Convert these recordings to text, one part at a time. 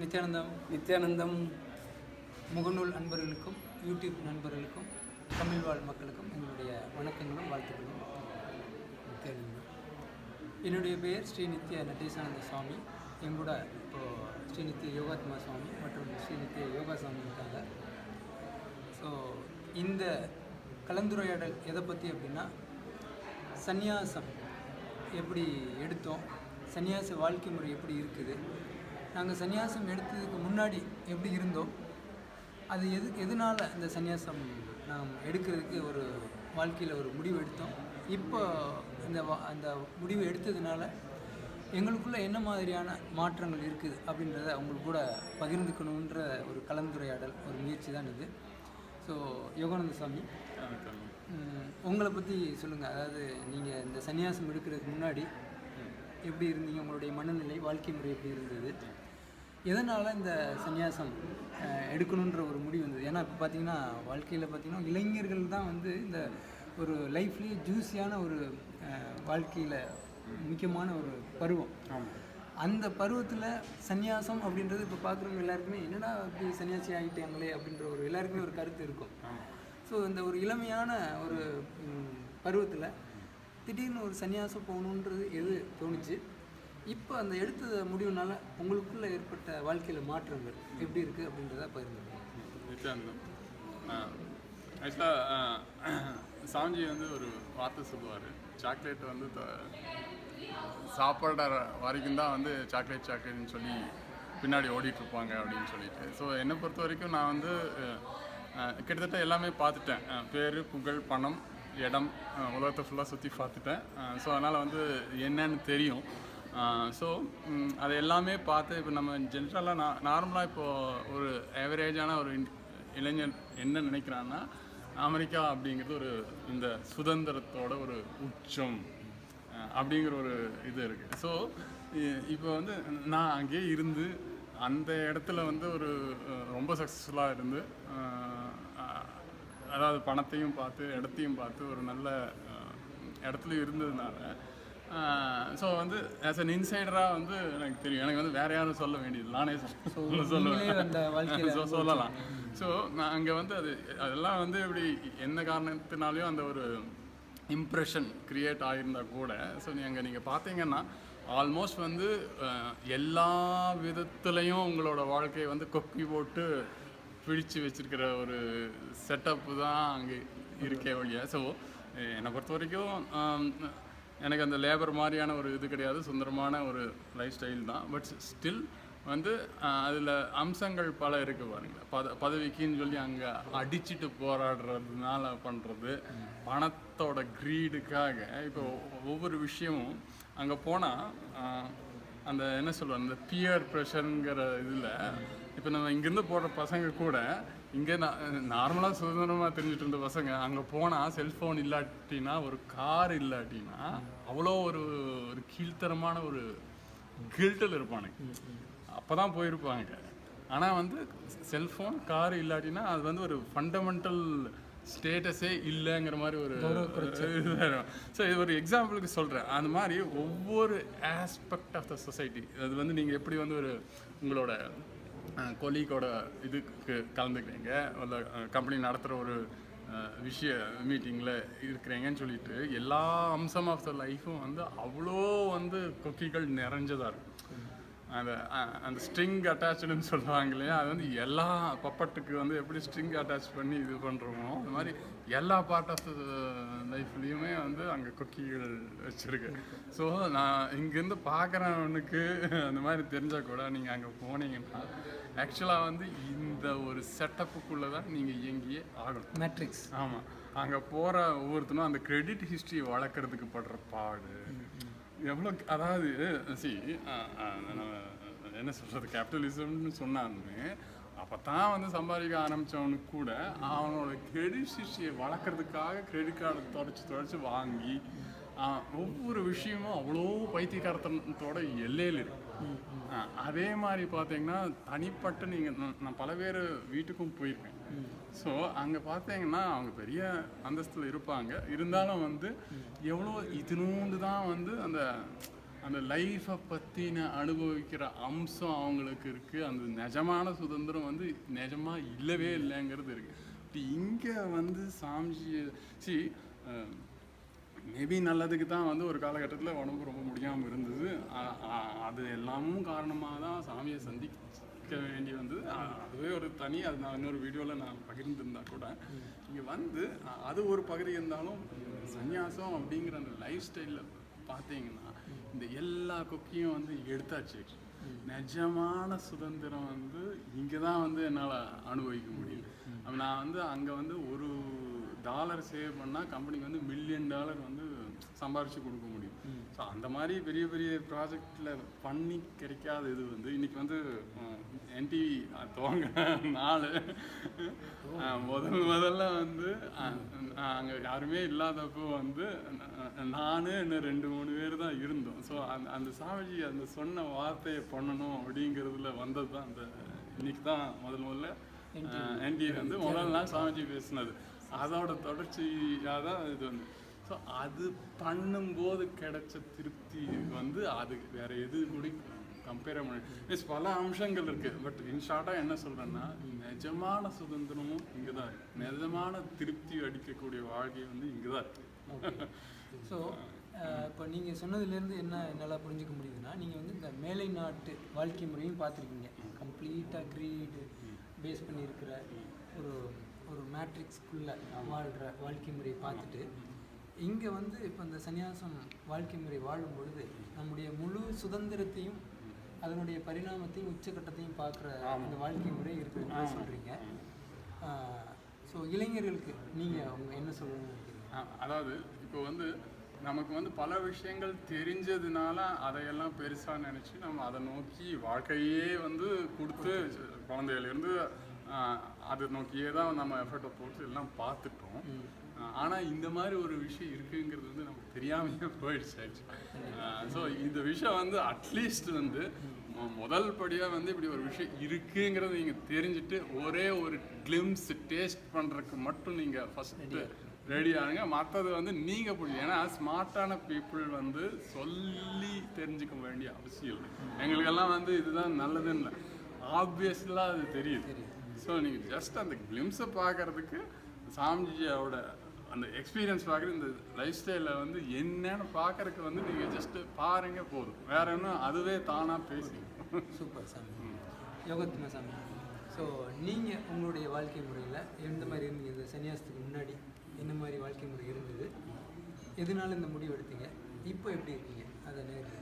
நித்யானந்தம் நித்யானந்தம் முகநூல் அன்பர்களுக்கும் யூடியூப் நண்பர்களுக்கும் தமிழ் வாழ் மக்களுக்கும் எங்களுடைய வணக்கங்களும் வாழ்த்துக்களும். நித்யானந்தம் என்னுடைய பெயர் ஸ்ரீ நித்ய நடேசானந்த சுவாமி. எங்கூட இப்போது ஸ்ரீ நித்ய யோகாத்மா சுவாமி மற்றும் ஸ்ரீ நித்ய யோகா சுவாமி இருக்காங்க. ஸோ இந்த கலந்துரையாடல் எதை பற்றி அப்படின்னா சந்நியாசம் எப்படி எடுத்தோம் சந்நியாச வாழ்க்கை முறை எப்படி இருக்குது நாங்கள் சந்நியாசம் எடுத்ததுக்கு முன்னாடி எப்படி இருந்தோம் அது எது எதனால் இந்த சன்னியாசம் நாம் எடுக்கிறதுக்கு ஒரு வாழ்க்கையில் ஒரு முடிவு எடுத்தோம். இப்போ இந்த வா- அந்த முடிவு எடுத்ததுனால எங்களுக்குள்ள என்ன மாதிரியான மாற்றங்கள் இருக்குது அப்படின்றத அவங்க கூட பகிர்ந்துக்கணுன்ற ஒரு கலந்துரையாடல் ஒரு முயற்சி தான் இது. ஸோ யோகானந்த சாமி உங்களை பற்றி சொல்லுங்கள் அதாவது நீங்கள் இந்த சன்னியாசம் எடுக்கிறதுக்கு முன்னாடி எப்படி இருந்தீங்க? உங்களுடைய மனநிலை வாழ்க்கை முறை எப்படி இருந்தது? எதனால் இந்த சன்னியாசம் எடுக்கணுன்ற ஒரு முடிவு வந்தது? ஏன்னா இப்போ பார்த்தீங்கன்னா வாழ்க்கையில் பார்த்தீங்கன்னா இளைஞர்கள் தான் வந்து இந்த ஒரு லைஃப்லேயே ஜூஸியான ஒரு வாழ்க்கையில் முக்கியமான ஒரு பருவம். அந்த பருவத்தில் சந்நியாசம் அப்படின்றது இப்போ பார்க்குறவங்க எல்லாருக்குமே என்னடா அப்படி சன்னியாசி ஆகிட்டாங்களே அப்படின்ற ஒரு எல்லாருக்குமே ஒரு கருத்து இருக்கும். ஸோ இந்த ஒரு இளமையான ஒரு பருவத்தில் திடீர்னு ஒரு சன்னியாசம் போகணுன்றது எது தோணுச்சு? இப்போ அந்த எடுத்த முடிவுனால உங்களுக்குள்ள ஏற்பட்ட வாழ்க்கையில் மாற்றங்கள் எப்படி இருக்குது அப்படின்றத பகிர்ந்து ஆக்சுவலாக சாஞ்சி வந்து ஒரு வார்த்தை சொல்லுவார். சாக்லேட் வந்து த- சாப்பிட்ற வரைக்கும் தான் வந்து சாக்லேட் சாக்லேட்னு சொல்லி பின்னாடி ஓடிட்டுருப்பாங்க அப்படின்னு சொல்லிட்டு. ஸோ என்னை பொறுத்த வரைக்கும் நான் வந்து கிட்டத்தட்ட எல்லாமே பார்த்துட்டேன். பேர் புகழ் பணம் இடம் உலகத்தை ஃபுல்லாக சுற்றி பார்த்துட்டேன். ஸோ அதனால் வந்து என்னன்னு தெரியும். ஸோ அது எல்லாமே பார்த்து இப்போ நம்ம ஜென்ரலாக நான் நார்மலாக இப்போது ஒரு ஆவரேஜான ஒரு இன்- இளைஞன் என்ன நினைக்கிறான்னா அமெரிக்கா அப்படிங்கிறது ஒரு இந்த சுதந்திரத்தோட ஒரு உச்சம் அப்படிங்கிற ஒரு இது இருக்குது ஸோ இப்போ வந்து நான் அங்கேயே இருந்து அந்த இடத்துல வந்து ஒரு ரொம்ப சக்ஸஸ்ஃபுல்லாக இருந்து அதாவது பணத்தையும் பார்த்து இடத்தையும் பார்த்து ஒரு நல்ல இடத்துல இருந்ததுனால ஸோ வந்து ஆஸ் அன் இன்சைடராக வந்து எனக்கு தெரியும். எனக்கு வந்து வேற யாரும் சொல்ல வேண்டியது நானே சொல்லுவேன். So, சொல்லலாம். ஸோ நான் அங்கே வந்து அது அதெல்லாம் வந்து இப்படி என்ன காரணத்தினாலையும் அந்த ஒரு இம்ப்ரெஷன் கிரியேட் ஆகியிருந்தா கூட ஸோ நீங்கள் நீங்கள் பார்த்தீங்கன்னா ஆல்மோஸ்ட் வந்து எல்லா விதத்துலேயும் உங்களோட வாழ்க்கையை வந்து கொக்கி போட்டு பிடிச்சு வச்சிருக்கிற ஒரு செட்டப்பு தான் அங்கே இருக்கே வழியா ஸோ என்னை பொறுத்த வரைக்கும் எனக்கு அந்த லேபர் மாதிரியான ஒரு இது கிடையாது சுந்தரமான ஒரு லைஃப் ஸ்டைல் தான். பட் ஸ்டில் வந்து அதில் அம்சங்கள் பல இருக்குது பாருங்கள் பத பதவிக்குன்னு சொல்லி அங்கே அடிச்சிட்டு போராடுறதுனால பண்ணுறது பணத்தோட க்ரீடுக்காக இப்போ ஒவ்வொரு விஷயமும் அங்கே போனால் அந்த என்ன சொல்லுவாங்க அந்த பியர் ப்ரெஷருங்கிற இதில் இப்போ நம்ம இங்கேருந்து போடுற பசங்க கூட இங்கே நார்மலாக சுதந்திரமாக தெரிஞ்சுட்டு இருந்த பசங்க அங்கே போனால் செல்ஃபோன் இல்லாட்டினா ஒரு கார் இல்லாட்டினா அவ்வளோ ஒரு ஒரு கீழ்த்தரமான ஒரு கில்ட்டில் இருப்பானுங்க. அப்போ தான் போயிருப்பாங்க. ஆனால் வந்து செல்ஃபோன் கார் இல்லாட்டினா அது வந்து ஒரு ஃபண்டமெண்டல் ஸ்டேட்டஸே இல்லைங்கிற மாதிரி ஒரு ஸோ இது ஒரு எக்ஸாம்பிளுக்கு சொல்கிறேன் அந்த மாதிரி ஒவ்வொரு ஆஸ்பெக்ட் ஆஃப் த சொசைட்டி அது வந்து நீங்கள் எப்படி வந்து ஒரு உங்களோட கொலீக்கோட இதுக்கு கலந்துக்கிறீங்க. இல்லை கம்பெனி நடத்துகிற ஒரு விஷய மீட்டிங்கில் இருக்கிறீங்கன்னு சொல்லிட்டு எல்லா அம்சம் ஆஃப் த லைஃப்பும் வந்து அவ்வளோ வந்து கொக்கிகள் நிறைஞ்சதாக இருக்கும். அந்த அந்த ஸ்ட்ரிங் அட்டாச்சுன்னு சொல்லுவாங்க இல்லையா? அது வந்து எல்லா பப்பட்டுக்கு வந்து எப்படி ஸ்ட்ரிங் அட்டாச் பண்ணி இது பண்ணுறோமோ அந்த மாதிரி எல்லா பார்ட் ஆஃப் லைஃப்லேயுமே வந்து அங்கே கொக்கிகள் வச்சுருக்கு. ஸோ நான் இங்கேருந்து பார்க்குறவனுக்கு அந்த மாதிரி தெரிஞ்சால் கூட நீங்கள் அங்கே போனீங்கன்னா ஆக்சுவலாக வந்து இந்த ஒரு செட்டப்புக்குள்ளே தான் நீங்கள் இயங்கியே ஆகணும். மேட்ரிக்ஸ் ஆமாம் அங்கே போகிற ஒவ்வொருத்தனும் அந்த கிரெடிட் ஹிஸ்ட்ரி வளர்க்குறதுக்கு படுற பாடு எவ்வளோ அதாவது சி என்ன சொல்கிறது கேபிட்டலிசம்னு சொன்னாலுமே அப்போ தான் வந்து சம்பாதிக்க ஆரம்பித்தவனுக்கு கூட அவனோட கிரெடிட் ஹிஸ்ட்ரியை வளர்க்குறதுக்காக கிரெடிட் கார்டை தொடச்சி தொடச்சி வாங்கி ஒவ்வொரு விஷயமும் அவ்வளோ பைத்தியக்காரத்தனத்தோட எல்லையில் இருக்கு. அதே மாதிரி பார்த்தீங்கன்னா தனிப்பட்ட நீங்கள் நான் பல பேர் வீட்டுக்கும் போயிருக்கேன். ஸோ அங்கே பார்த்தீங்கன்னா அவங்க பெரிய அந்தஸ்தில் இருப்பாங்க. இருந்தாலும் வந்து எவ்வளோ இதுநூண்டு தான் வந்து அந்த அந்த லைஃப்பை பற்றின அனுபவிக்கிற அம்சம் அவங்களுக்கு இருக்குது அந்த நிஜமான சுதந்திரம் வந்து நிஜமாக இல்லவே இல்லைங்கிறது இருக்குது இப்போ இங்கே வந்து சாமிஜி சி மேபி நல்லதுக்கு தான் வந்து ஒரு காலகட்டத்தில் உடம்பு ரொம்ப முடியாமல் இருந்தது. அது எல்லாமும் காரணமாக தான் சாமியை சந்திக்க வேண்டி வந்தது. அதுவே ஒரு தனி அது நான் இன்னொரு வீடியோவில் நான் பகிர்ந்திருந்தா கூட. இங்கே வந்து அது ஒரு பகுதி இருந்தாலும் சந்நியாசம் அப்படிங்கிற அந்த லைஃப் ஸ்டைலில் பார்த்தீங்கன்னா இந்த எல்லா கொக்கியும் வந்து எடுத்தாச்சு. நிஜமான சுதந்திரம் வந்து இங்கே தான் வந்து என்னால் அனுபவிக்க முடியும். நான் வந்து அங்கே வந்து ஒரு டாலர் சேவ் பண்ணால் கம்பெனிக்கு வந்து மில்லியன் டாலர் வந்து சம்பாரிச்சு கொடுக்க முடியும். ஸோ அந்த மாதிரி பெரிய பெரிய ப்ராஜெக்டில் பண்ணி கிடைக்காத இது வந்து இன்னைக்கு வந்து என்டி துவங்க நாள். முதல் முதல்ல வந்து அங்கே யாருமே இல்லாதப்போ வந்து நான் இன்னும் ரெண்டு மூணு பேர் தான் இருந்தோம். ஸோ அந்த அந்த சாமிஜி அந்த சொன்ன வார்த்தையை பண்ணணும் அப்படிங்கிறதுல வந்தது தான் அந்த இன்னைக்கு தான் முதல் முதல்ல என்டி வந்து முதல் நாள் சாமிஜி பேசினது. அதோட தொடர்ச்சியாக தான் இது வந்து. ஸோ அது பண்ணும்போது கிடைச்ச திருப்தி வந்து அது வேற எது கூட கம்பேர் பண்ண மீன்ஸ் பல அம்சங்கள் இருக்கு. பட் இன் ஷார்ட்டாக என்ன சொல்கிறேன்னா நிஜமான சுதந்திரமும் இங்கே தான் இருக்குது நிஜமான திருப்தி அடிக்கக்கூடிய வாழ்க்கை வந்து இங்கே தான் இருக்கு ஸோ இப்போ நீங்கள் சொன்னதுலேருந்து என்ன என்னால் புரிஞ்சுக்க முடியுதுன்னா நீங்கள் வந்து இந்த மேலை நாட்டு வாழ்க்கை முறையும் பார்த்துருக்கீங்க. கம்ப்ளீட்டாக க்ரீடு பேஸ் பண்ணியிருக்கிற ஒரு ஒரு மேட்ரிக்ஸ்க்குள்ளே வாழ்கிற வாழ்க்கை முறையை பார்த்துட்டு இங்கே வந்து இப்போ இந்த சன்னியாசம் வாழ்க்கை முறை வாழும் பொழுது நம்முடைய முழு சுதந்திரத்தையும் அதனுடைய பரிணாமத்தையும் உச்சக்கட்டத்தையும் பார்க்குற அந்த வாழ்க்கை முறை இருக்குதுன்னு சொல்கிறீங்க ஸோ இளைஞர்களுக்கு நீங்கள் அவங்க என்ன சொல்லணும்னு அதாவது இப்போ வந்து நமக்கு வந்து பல விஷயங்கள் தெரிஞ்சதுனால அதையெல்லாம் பெருசாக நினச்சி நம்ம அதை நோக்கி வாழ்க்கையே வந்து கொடுத்து குழந்தையிலேருந்து அதை நோக்கியே தான் நம்ம எஃபர்ட்டை போட்டு எல்லாம் பார்த்துட்டோம். ஆனால் இந்த மாதிரி ஒரு விஷயம் இருக்குங்கிறது வந்து நமக்கு தெரியாமையே போயிடுச்சு ஸோ இந்த விஷயம் வந்து அட்லீஸ்ட் வந்து முதல் படியாக வந்து இப்படி ஒரு விஷயம் இருக்குங்கிறத நீங்கள் தெரிஞ்சுட்டு ஒரே ஒரு கிளிம்ஸ் டேஸ்ட் பண்ணுறதுக்கு மட்டும் நீங்கள் ஃபஸ்ட்டு ரெடி ஆகுங்க மற்றது வந்து நீங்கள் பிடிக்கும் ஏன்னா ஸ்மார்ட்டான பீப்புள் வந்து சொல்லி தெரிஞ்சுக்க வேண்டிய அவசியம் இல்லை. எங்களுக்கெல்லாம் வந்து இதுதான் நல்லதுன்னு இல்லை ஆப்வியஸ்லாக அது தெரியுது. ஸோ நீங்கள் ஜஸ்ட் அந்த கிளிம்ஸை பார்க்கறதுக்கு சாமிஜியோட அந்த எக்ஸ்பீரியன்ஸ் பார்க்குறது இந்த லைஃப் ஸ்டைலில் வந்து என்னன்னு பார்க்கறதுக்கு வந்து நீங்கள் ஜஸ்ட்டு பாருங்க போதும். வேற ஒன்றும் அதுவே தானாக பேசி சூப்பர் சாமி. யோகத்மா சாமி. ஸோ நீங்கள் உங்களுடைய வாழ்க்கை முறையில் எந்த மாதிரி இருந்தீங்க? இந்த சன்னியாசத்துக்கு முன்னாடி என்ன மாதிரி வாழ்க்கை முறை இருந்தது? எதனால இந்த முடிவு எடுத்தீங்க? இப்போ எப்படி இருக்கீங்க? அதை நேரில்.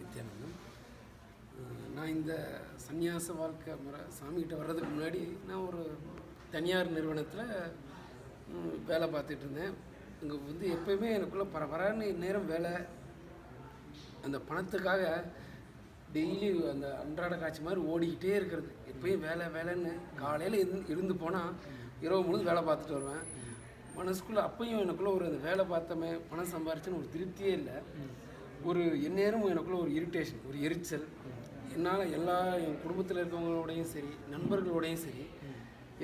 நித்யானந்தம். நான் இந்த சந்நியாச வாழ்க்கை முறை சாமிகிட்ட வர்றதுக்கு முன்னாடி நான் ஒரு தனியார் நிறுவனத்தில் வேலை பார்த்துட்டு இருந்தேன். அங்கே வந்து எப்பயுமே எனக்குள்ளே பரபரன்னு நேரம் வேலை. அந்த பணத்துக்காக டெய்லி அந்த அன்றாட காட்சி மாதிரி ஓடிக்கிட்டே இருக்கிறது. எப்பயும் வேலை வேலைன்னு காலையில் இருந்து இருந்து போனால் இரவு முழுது வேலை பார்த்துட்டு வருவேன். மனசுக்குள்ளே அப்பையும் எனக்குள்ளே ஒரு அந்த வேலை பார்த்தோமே பணம் சம்பாரிச்சுன்னு ஒரு திருப்தியே இல்லை. ஒரு எந்நேரமும் எனக்குள்ளே ஒரு இரிட்டேஷன் ஒரு எரிச்சல். என்னால் எல்லா என் குடும்பத்தில் இருக்கவங்களோடையும் சரி நண்பர்களோடையும் சரி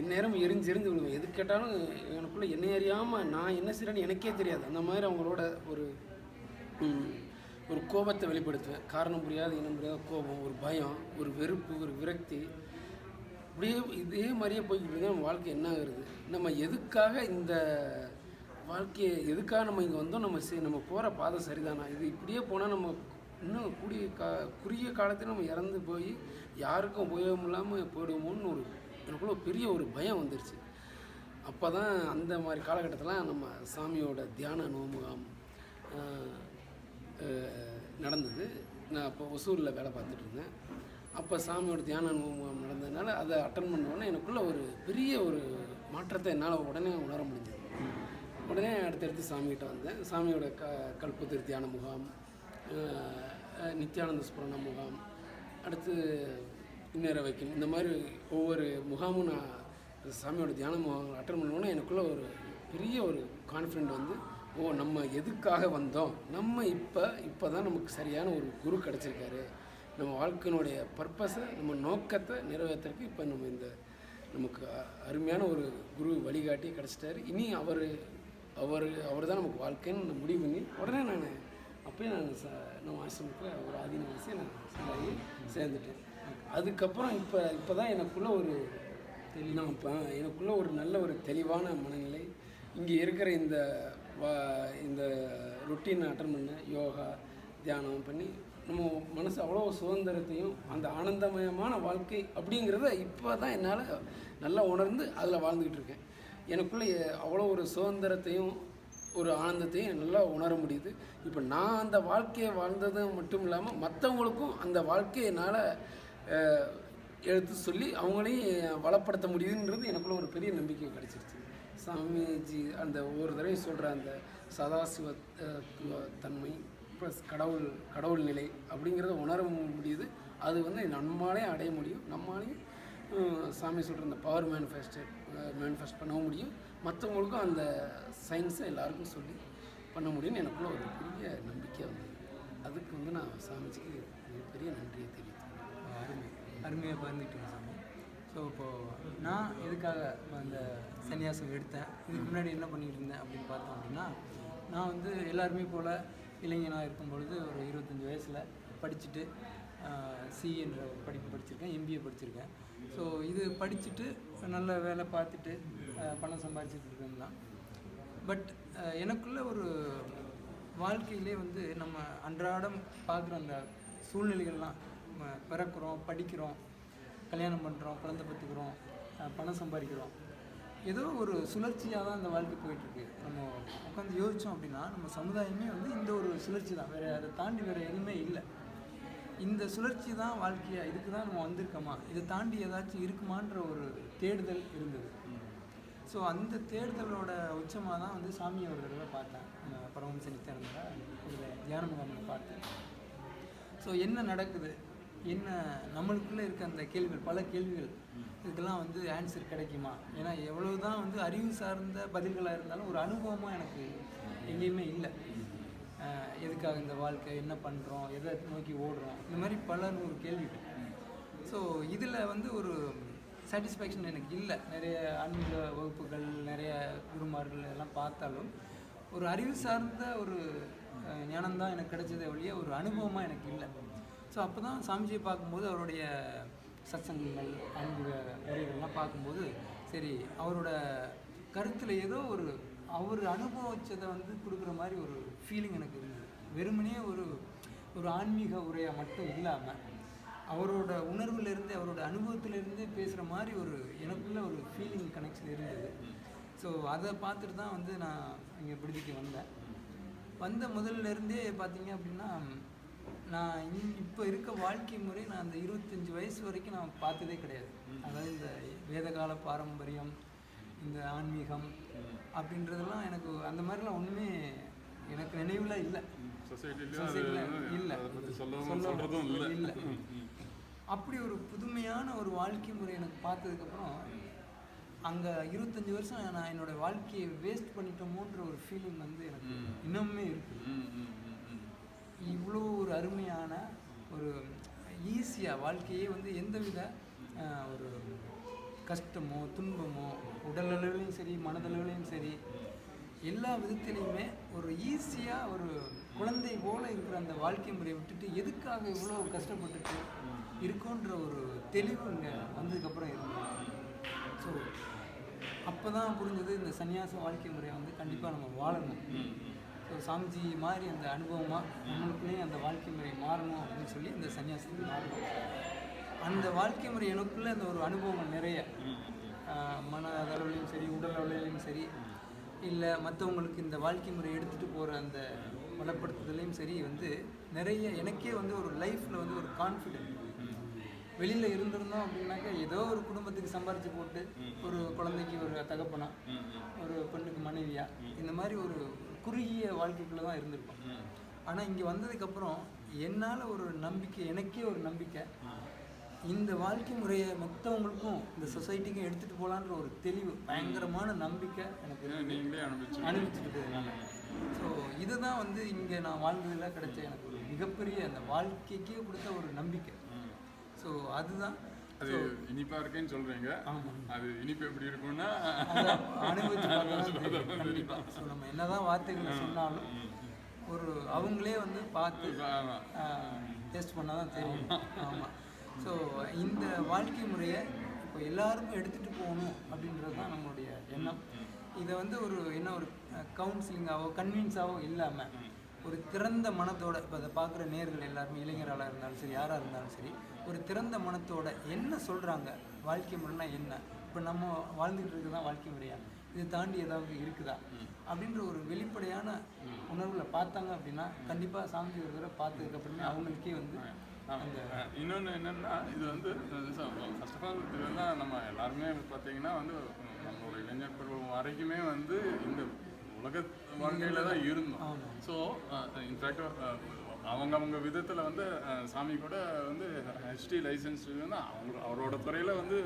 எந்நேரம் எரிஞ்சு எரிஞ்சு விடுவேன் எது கேட்டாலும் எனக்குள்ளே என்னை அறியாமல் நான் என்ன செய்கிறேன்னு எனக்கே தெரியாது. அந்த மாதிரி அவங்களோட ஒரு ஒரு கோபத்தை வெளிப்படுத்துவேன். காரணம் புரியாத இனம் புரியாத கோபம் ஒரு பயம் ஒரு வெறுப்பு ஒரு விரக்தி. இப்படியே இதே மாதிரியே போய்கிட்டு இருந்தால் நம்ம வாழ்க்கை என்ன ஆகுறது? நம்ம எதுக்காக இந்த வாழ்க்கையை எதுக்காக நம்ம இங்கே வந்தோம்? நம்ம சரி நம்ம போகிற பாதை சரிதானா? இது இப்படியே போனால் நம்ம இன்னும் கூடிய கா குறுகிய காலத்தில் நம்ம இறந்து போய் யாருக்கும் உபயோகம் இல்லாமல் போயிடுவோம்னு ஒரு எனக்குள்ள பெரிய ஒரு பயம் வந்துருச்சு. அப்போ தான் அந்த மாதிரி காலகட்டத்தில் நம்ம சாமியோட தியான நோமுகாம் நடந்தது. நான் அப்போ ஒசூரில் வேலை பார்த்துட்டு இருந்தேன். அப்போ சாமியோட தியான நோமுகாம் நடந்ததுனால அதை அட்டன் பண்ண எனக்குள்ளே ஒரு பெரிய ஒரு மாற்றத்தை என்னால் உடனே உணர முடிஞ்சது. உடனே அடுத்தடுத்து சாமிகிட்ட வந்தேன். சாமியோட க கல்பத்திரு தியான முகாம் நித்யானந்த ஸ்புரண முகாம் அடுத்து இன்னேற வைக்கும் இந்த மாதிரி ஒவ்வொரு முகாமும் நான் சாமியோட தியான முகாம் அட்டன் பண்ணோன்னா எனக்குள்ளே ஒரு பெரிய ஒரு கான்ஃபிடென்ட் வந்து ஓ நம்ம எதுக்காக வந்தோம்? நம்ம இப்போ இப்போ தான் நமக்கு சரியான ஒரு குரு கிடச்சிருக்காரு. நம்ம வாழ்க்கையினுடைய பர்பஸை நம்ம நோக்கத்தை நிறைவேற்றுறதுக்கு இப்போ நம்ம இந்த நமக்கு அ- அருமையான ஒரு குரு வழிகாட்டி கிடச்சிட்டாரு. இனி அவர் அவர் அவர் தான் நமக்கு வாழ்க்கைன்னு முடிவு பண்ணி உடனே நான் அப்போயே நான் ச நம்ம ஆசிரமத்தில் ஒரு ஆதீன வயசே நான் சேர்ந்துட்டேன். அதுக்கப்புறம் இப்போ இப்போ தான் எனக்குள்ள ஒரு நான் இப்போ எனக்குள்ள ஒரு நல்ல ஒரு தெளிவான மனநிலை. இங்கே இருக்கிற இந்த வா இந்த ரொட்டீனை அட்டன் பண்ண யோகா தியானம் பண்ணி நம்ம மனசு அவ்வளோ சுதந்திரத்தையும் அந்த ஆனந்தமயமான வாழ்க்கை அப்படிங்கிறத இப்போ தான் என்னால் நல்லா உணர்ந்து அதில் வாழ்ந்துக்கிட்டு இருக்கேன். எனக்குள்ளே அவ்வளோ ஒரு சுதந்திரத்தையும் ஒரு ஆனந்தத்தையும் நல்லா உணர முடியுது. இப்போ நான் அந்த வாழ்க்கையை வாழ்ந்தது மட்டும் இல்லாமல் மற்றவங்களுக்கும் அந்த வாழ்க்கையினால் என்னால் எடுத்து சொல்லி அவங்களையும் வளப்படுத்த முடியுதுன்றது எனக்குள்ள ஒரு பெரிய நம்பிக்கை கிடைச்சிருச்சு. சாமிஜி அந்த ஒவ்வொரு தடவையும் சொல்கிற அந்த சதாசிவ தன்மை ப்ளஸ் கடவுள் கடவுள் நிலை அப்படிங்கிறத உணர முடியுது. அது வந்து நம்மளாலே அடைய முடியும். நம்மளாலையும் சாமி சொல்கிற அந்த பவர் மேனிஃபெஸ்டட் மேனிஃபெஸ்ட் பண்ணவும் முடியும். மற்றவங்களுக்கும் அந்த சயின்ஸை எல்லாருக்கும் சொல்லி பண்ண முடியும்னு எனக்குள்ள ஒரு பெரிய நம்பிக்கை வந்து அதுக்கு வந்து நான் சாமிஜிக்கு மிகப்பெரிய நன்றியை தெரியும் அருமை அருமையாக பகிர்ந்துக்கிட்டீங்க சாமி. ஸோ இப்போது நான் எதுக்காக அந்த சன்னியாசம் எடுத்தேன்? இதுக்கு முன்னாடி என்ன பண்ணிட்டு இருந்தேன் அப்படின்னு பார்த்தோம் அப்படின்னா நான் வந்து எல்லாருமே போல் இளைஞனாக இருக்கும் பொழுது ஒரு இருபத்தஞ்சி வயசில் படிச்சுட்டு சி என்ற ஒரு படிப்பு படிச்சிருக்கேன் எம்பிஏ படிச்சிருக்கேன். ஸோ இது படிச்சுட்டு நல்ல வேலை பார்த்துட்டு பணம் சம்பாதிச்சிட்டு இருக்கேன் தான். பட் எனக்குள்ள ஒரு வாழ்க்கையிலே வந்து நம்ம அன்றாடம் பார்க்குற அந்த சூழ்நிலைகள்லாம் நம்ம பிறக்கிறோம் படிக்கிறோம் கல்யாணம் பண்ணுறோம் குழந்தை பெற்றுக்கிறோம் பணம் சம்பாதிக்கிறோம். ஏதோ ஒரு சுழற்சியாக தான் இந்த வாழ்க்கை போயிட்டுருக்கு. நம்ம உட்காந்து யோசித்தோம் அப்படின்னா நம்ம சமுதாயமே வந்து இந்த ஒரு சுழற்சி தான். வேறு அதை தாண்டி வேறு எதுவுமே இல்லை. இந்த சுழற்சி தான் வாழ்க்கையா இதுக்கு தான் நம்ம வந்திருக்கோமா? இதை தாண்டி ஏதாச்சும் இருக்குமான்ற ஒரு தேடுதல் இருந்தது. ஸோ அந்த தேடுதலோட உச்சமாக தான் வந்து சாமி ஒரு தடவை பார்த்தேன். நம்ம பரமஹம்ச நித்யானந்தா ஒரு தியான முகாமில் பார்த்தேன். ஸோ என்ன நடக்குது? என்ன நம்மளுக்குள்ளே இருக்க அந்த கேள்விகள் பல கேள்விகள் இதுக்கெல்லாம் வந்து ஆன்சர் கிடைக்குமா? ஏன்னா எவ்வளவு தான் வந்து அறிவு சார்ந்த பதில்களாக இருந்தாலும் ஒரு அனுபவமாக எனக்கு எங்கேயுமே இல்லை. எதுக்காக இந்த வாழ்க்கை என்ன பண்ணுறோம் எதை நோக்கி ஓடுறோம் இந்த மாதிரி பல நூறு கேள்விகள். ஸோ இதில் வந்து ஒரு சாட்டிஸ்ஃபேக்ஷன் எனக்கு இல்லை. நிறைய ஆன்மீக வகுப்புகள் நிறைய குருமார்கள் எல்லாம் பார்த்தாலும் ஒரு அறிவு சார்ந்த ஒரு ஞானம்தான் எனக்கு கிடைச்சதே ஒழிய ஒரு அனுபவமாக எனக்கு இல்லை. ஸோ அப்போ தான் சாமிஜியை பார்க்கும்போது அவருடைய சத்சங்கங்கள் அன்பு உரைகள்லாம் பார்க்கும்போது சரி அவரோட கருத்தில் ஏதோ ஒரு அவர் அனுபவிச்சதை வந்து கொடுக்குற மாதிரி ஒரு ஃபீலிங் எனக்கு இருந்தது. வெறுமனே ஒரு ஒரு ஆன்மீக உரையாக மட்டும் இல்லாமல் அவரோட உணர்வுலேருந்து அவரோட அனுபவத்திலேருந்தே பேசுகிற மாதிரி ஒரு எனக்குள்ள ஒரு ஃபீலிங் கனெக்ஷன் இருந்தது. ஸோ அதை பார்த்துட்டு தான் வந்து நான் இங்கே விடுதிக்கு வந்தேன். வந்த முதல்ல இருந்தே பார்த்தீங்க அப்படின்னா நான் இப்போ இருக்க வாழ்க்கை முறை நான் அந்த இருபத்தஞ்சி வயசு வரைக்கும் நான் பார்த்ததே கிடையாது அதாவது இந்த வேதகால பாரம்பரியம் இந்த ஆன்மீகம் அப்படின்றதெல்லாம் எனக்கு அந்த மாதிரிலாம் ஒன்றுமே எனக்கு நினைவில் இல்லை இல்ல. இல்லை. அப்படி ஒரு புதுமையான ஒரு வாழ்க்கை முறை எனக்கு பார்த்ததுக்கப்புறம் அங்கே இருபத்தஞ்சி வருஷம் நான் என்னோட வாழ்க்கையை வேஸ்ட் பண்ணிட்டோமோன்ற ஒரு ஃபீலிங் வந்து எனக்கு இன்னுமே இருக்குது. இவ்வளோ ஒரு அருமையான ஒரு ஈஸியாக வாழ்க்கையே வந்து எந்தவித ஒரு கஷ்டமோ துன்பமோ உடல் சரி மனதளவுலையும் சரி எல்லா விதத்திலையுமே ஒரு ஈஸியாக ஒரு குழந்தை போல இருக்கிற அந்த வாழ்க்கை முறையை விட்டுட்டு எதுக்காக இவ்வளோ கஷ்டப்பட்டுட்டு இருக்கோன்ற ஒரு தெளிவு இங்கே வந்ததுக்கப்புறம் இருந்தது. ஸோ அப்போ தான் புரிஞ்சது இந்த சன்னியாச வாழ்க்கை முறையை வந்து கண்டிப்பாக நம்ம வாழணும். ஸோ சாமிஜி மாதிரி அந்த அனுபவமாக நம்மளுக்குள்ளேயும் அந்த வாழ்க்கை முறை மாறணும் அப்படின்னு சொல்லி இந்த சன்னியாசத்துக்கு மாறணும். அந்த வாழ்க்கை முறை எனக்குள்ளே அந்த ஒரு அனுபவம் நிறைய. மன அளவுலையும் சரி உடல் அளவுலையும் சரி இல்லை மற்றவங்களுக்கு இந்த வாழ்க்கை முறை எடுத்துகிட்டு போகிற அந்த வளப்படுத்துதலையும் சரி வந்து நிறைய எனக்கே வந்து ஒரு லைஃப்பில் வந்து ஒரு கான்ஃபிடென்ட் வெளியில் இருந்திருந்தோம் அப்படின்னாக்கா ஏதோ ஒரு குடும்பத்துக்கு சம்பாரித்து போட்டு ஒரு குழந்தைக்கு ஒரு தகப்பனா ஒரு பெண்ணுக்கு மனைவியா இந்த மாதிரி ஒரு குறுகிய வாழ்க்கைக்குள்ள தான் இருந்திருப்போம். ஆனால் இங்கே வந்ததுக்கப்புறம் என்னால் ஒரு நம்பிக்கை எனக்கே ஒரு நம்பிக்கை. இந்த வாழ்க்கை முறையை மற்றவங்களுக்கும் இந்த சொசைட்டிக்கும் எடுத்துகிட்டு போகலான்ற ஒரு தெளிவு பயங்கரமான நம்பிக்கை எனக்கு. நீங்களே அனுபவிச்சு அனுபவிச்சுட்டு போயிருந்தாங்க ஸோ இதுதான் வந்து இங்கே நான் வாழ்ந்ததில் கிடைச்ச எனக்கு ஒரு மிகப்பெரிய அந்த வாழ்க்கைக்கே கொடுத்த ஒரு நம்பிக்கை. ஸோ அதுதான். அது இனிப்பா இருக்கேன்னு சொல்றீங்க. ஆமாம் அது இனிப்பு எப்படி இருக்கும்னா அனுபவிச்சு நம்ம என்னதான் வார்த்தைகளை சொன்னாலும் ஒரு அவங்களே வந்து பார்த்து. டெஸ்ட் பண்ணால் தான் தெரியும் ஆமாம் ஸோ இந்த வாழ்க்கை முறையை இப்போ எல்லாருக்கும் எடுத்துகிட்டு போகணும் அப்படின்றது தான் நம்மளுடைய எண்ணம். இதை வந்து ஒரு என்ன ஒரு கவுன்சிலிங்காவோ கன்வின்ஸாவோ இல்லாமல் ஒரு திறந்த மனத்தோட இப்போ அதை பார்க்குற நேர்கள் எல்லாருமே இளைஞர்களாக இருந்தாலும் சரி யாராக இருந்தாலும் சரி ஒரு திறந்த மனத்தோட என்ன சொல்கிறாங்க வாழ்க்கை முறைனா என்ன? இப்போ நம்ம வாழ்ந்துகிட்டு இருக்கிறது தான் வாழ்க்கை முறையா? இதை தாண்டி ஏதாவது இருக்குதா? அப்படின்ற ஒரு வெளிப்படையான உணர்வுல பார்த்தாங்க அப்படின்னா கண்டிப்பாக சாமி ஒரு தடவை பார்த்ததுக்கு அப்புறமே அவங்களுக்கே வந்து இன்னொன்று என்னன்னா இது வந்து ஃபர்ஸ்ட் ஆஃப் ஆல் இது நம்ம எல்லாருமே பார்த்தீங்கன்னா வந்து நம்மளோட இளைஞர் பருவம் வரைக்குமே வந்து இந்த உலக வாழ்க்கையில தான் இருந்தோம். ஸோ இன்ஃபேக்ட் அவங்க அவங்க விதத்தில் வந்து சாமி கூட வந்து ஹெச்டி லைசன்ஸ் வந்து அவங்க அவரோட துறையில் வந்து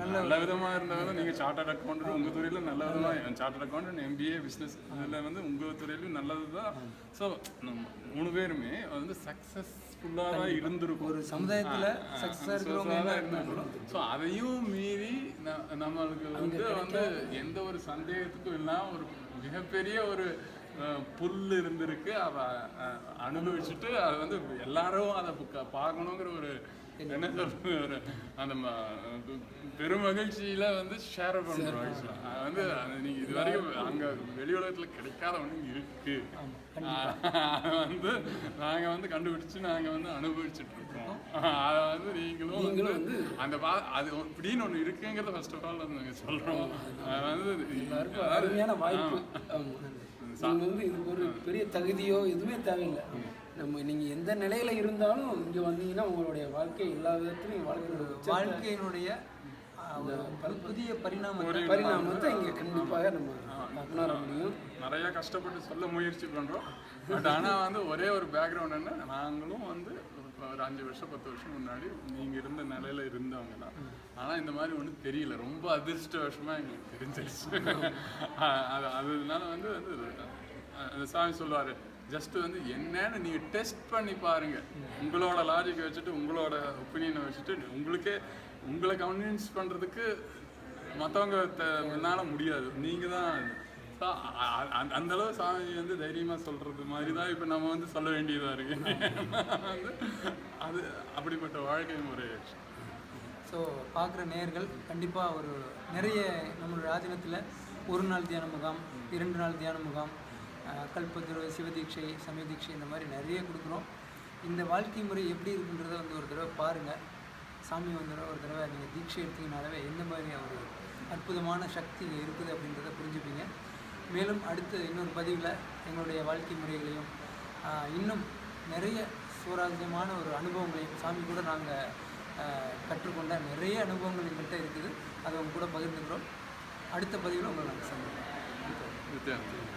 நல்ல விதமாக இருந்தவங்க நீங்கள் சார்ட்டர்ட் அக்கௌண்ட் உங்கள் துறையில் நல்ல விதமாக சார்ட்டர்ட் அக்கௌண்ட் எம்பிஏ பிஸ்னஸ் இதில் வந்து உங்கள் துறையிலும் நல்லது தான். ஸோ மூணு பேருமே வந்து சக்ஸஸ்ஃபுல்லாக தான் இருந்திருக்கும். ஒரு சமுதாயத்துல இருக்கிறவங்க என்ன ஸோ அதையும் மீறி நம்மளுக்கு வந்து வந்து எந்த ஒரு சந்தேகத்துக்கும் இல்லாம ஒரு மிகப்பெரிய ஒரு புல் இருந்திருக்கு. அதை அனுபவிச்சுட்டு அது வந்து எல்லாரும் அதை பார்க்கணுங்கிற ஒரு என்ன சொல்றது? அந்த பெருமகிழ்ச்சியில வந்து ஷேர் பண்றோம். வந்து நீங்க இது வரைக்கும் அங்க வெளி உலகத்துல கிடைக்காத ஒண்ணு இருக்கு. வந்து நாங்க வந்து கண்டுபிடிச்சு நாங்க வந்து அனுபவிச்சுட்டு இருக்கோம். அதை வந்து நீங்களும் வந்து அந்த பா அது இப்படின்னு ஒண்ணு இருக்குங்கிறத ஃபர்ஸ்ட் ஆஃப் ஆல் நாங்க சொல்றோம். அது வந்து எல்லாருக்கும் அருமையான வாய்ப்பு. வந்து இதுக்கு ஒரு பெரிய தகுதியோ எதுவுமே தேவையில்லை. நம்ம நீங்க எந்த நிலையில இருந்தாலும் இங்க வந்தீங்கன்னா உங்களுடைய வாழ்க்கை எல்லா விதத்திலையும் உச்ச வாழ்க்கையினுடைய புதிய பரிணாமத்தை பரிணாமத்தை இங்க கண்டிப்பாக நம்ம உணர முடியும். நிறைய கஷ்டப்பட்டு சொல்ல முயற்சி பண்றோம். பட் ஆனா வந்து ஒரே ஒரு பேக்ரவுண்ட் என்ன நாங்களும் வந்து ஒரு- அஞ்சு வருஷம் பத்து வருஷம் முன்னாடி நீங்க இருந்த நிலையில இருந்தவங்க தான். ஆனா இந்த மாதிரி ஒன்றும் தெரியல. ரொம்ப அதிர்ஷ்டவசமா எங்களுக்கு தெரிஞ்சிருச்சு. அது அதனால வந்து வந்து அந்த சாமி சொல்லுவாரு ஜஸ்ட் வந்து என்னன்னு நீங்கள் டெஸ்ட் பண்ணி பாருங்க. உங்களோட லாஜிக்கை வச்சுட்டு உங்களோட ஒப்பீனியனை வச்சுட்டு உங்களுக்கே உங்களை கன்வின்ஸ் பண்ணுறதுக்கு மற்றவங்க என்னால் முடியாது. நீங்கள் தான் So, அந்த- அளவு சாமி வந்து தைரியமாக சொல்கிறது மாதிரி தான் இப்போ நம்ம வந்து சொல்ல வேண்டியதாக இருக்கு. வந்து அது அப்படிப்பட்ட வாழ்க்கை முறை. ஸோ பார்க்குற நேர்கள் கண்டிப்பாக ஒரு நிறைய நம்மளோட ஆதீனத்தில் ஒரு நாள் தியான முகாம் இரண்டு நாள் தியான முகாம் ஆஹ், சிவதீட்சை சமயதீட்சை இந்த மாதிரி நிறைய கொடுக்குறோம். இந்த வாழ்க்கை முறை எப்படி இருக்குன்றத வந்து ஒரு தடவை பாருங்கள் சாமி வந்து ஒரு தடவை நீங்கள் தீட்சை எடுத்தீங்கனாலவே எந்த மாதிரி ஒரு அற்புதமான சக்தி இங்கே இருக்குது அப்படின்றத புரிஞ்சுப்பீங்க. மேலும் அடுத்து இன்னொரு பதிவில் எங்களுடைய வாழ்க்கை முறைகளையும் இன்னும் நிறைய சுவராஜ்யமான ஒரு அனுபவங்களையும் சாமி கூட நாங்கள் கற்றுக்கொண்ட நிறைய அனுபவங்கள் எங்கள்கிட்ட இருக்குது. அதை உங்க கூட பகிர்ந்துக்கிறோம். அடுத்த பதிவில் உங்களை நாங்கள் சந்திக்கிறோம்